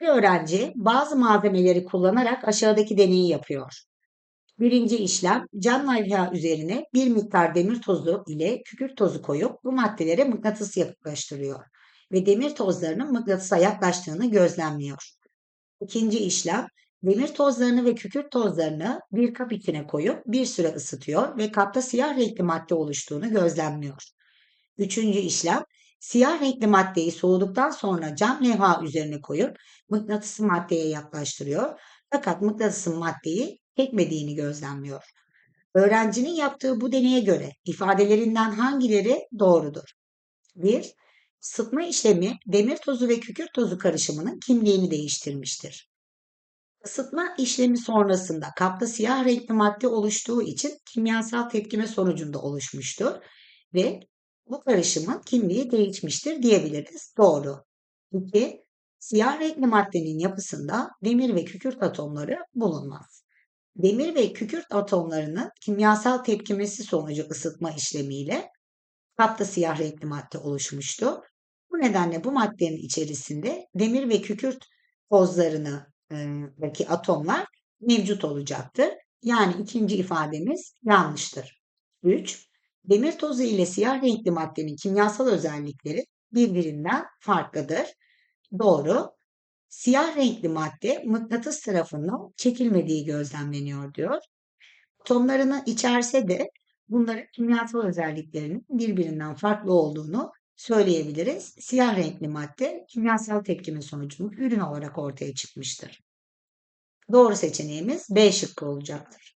Bir öğrenci bazı malzemeleri kullanarak aşağıdaki deneyi yapıyor. Birinci işlem cam levha üzerine bir miktar demir tozu ile kükürt tozu koyup bu maddelere mıknatıs yaklaştırıyor ve demir tozlarının mıknatısa yaklaştığını gözlemliyor. İkinci işlem demir tozlarını ve kükürt tozlarını bir kap içine koyup bir süre ısıtıyor ve kapta siyah renkli madde oluştuğunu gözlemliyor. Üçüncü işlem siyah renkli maddeyi soğuduktan sonra cam levha üzerine koyup mıknatısı maddeye yaklaştırıyor. Fakat mıknatısın maddeyi çekmediğini gözlemliyor. Öğrencinin yaptığı bu deneye göre ifadelerinden hangileri doğrudur? 1. Sıtma işlemi demir tozu ve kükürt tozu karışımının kimliğini değiştirmiştir. Isıtma işlemi sonrasında kapta siyah renkli madde oluştuğu için kimyasal tepkime sonucunda oluşmuştur ve bu karışımın kimliği değişmiştir diyebiliriz. Doğru. 2. Siyah renkli maddenin yapısında demir ve kükürt atomları bulunmaz. Demir ve kükürt atomlarının kimyasal tepkimesi sonucu ısıtma işlemiyle kapta siyah renkli madde oluşmuştu. Bu nedenle bu maddenin içerisinde demir ve kükürt tozlarındaki atomlar mevcut olacaktır. Yani ikinci ifademiz yanlıştır. 3. Demir tozu ile siyah renkli maddenin kimyasal özellikleri birbirinden farklıdır. Doğru. Siyah renkli madde mıknatıs tarafından çekilmediği gözlemleniyor diyor. Atomlarını içerse de bunların kimyasal özelliklerinin birbirinden farklı olduğunu söyleyebiliriz. Siyah renkli madde kimyasal tepkime sonucunda ürün olarak ortaya çıkmıştır. Doğru seçeneğimiz B şıkkı olacaktır.